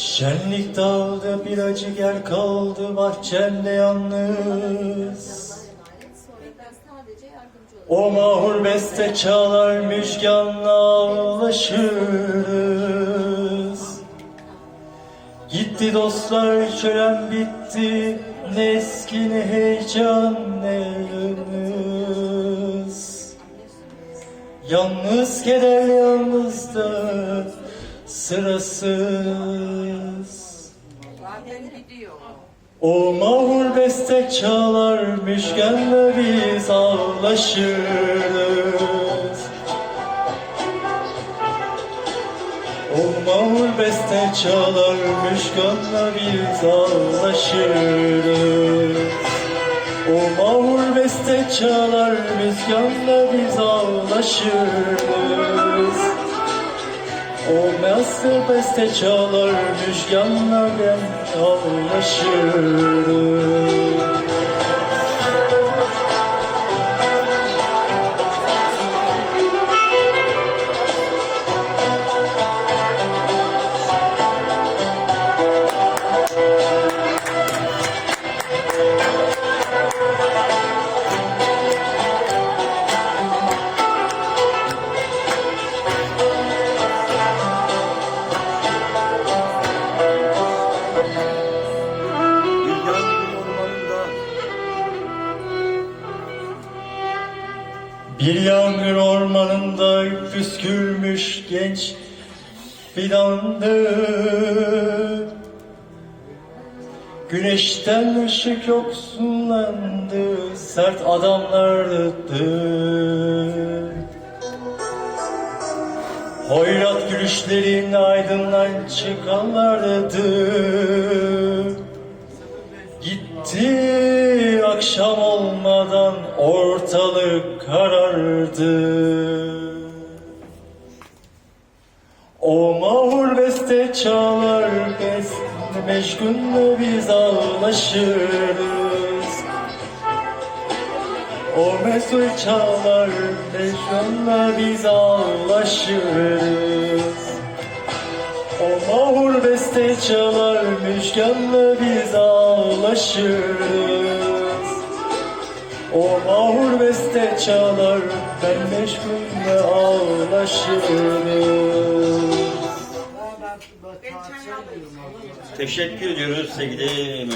Şenlik dağıldı bir acı yer kaldı bahçemde yalnız. O mahur beste çalar müjganla ağlaşırız. Gitti dostlar şölen bitti ne eski ne heyecan ne yalnız Yalnız keder yalnızda sırasız. O mahur beste çalar müşkenle biz ağlaşırız. O mahur beste çalar müşkenle biz ağlaşırız. O mahur beste çalar müşkenle biz ağlaşırız o master beste çalar müjganla ben ağlaşırım Bir yangın ormanında püskürmüş genç fidandı. Güneşten ışık yoksunlandı Sert adamlardı. Hoyrat gülüşlerin aydınlan çıkanlardı. Gitti akşam olmadan ortalık karardı. O mahur beste çalar best meşgunla biz ağlaşırız. O mesul çalar meşgunla biz ağlaşırız. O mahur beste çalar müşkanla biz ağlaşırız O mahur beste çalar ben Ben çay alayım. teşekkür ediyoruz sevgili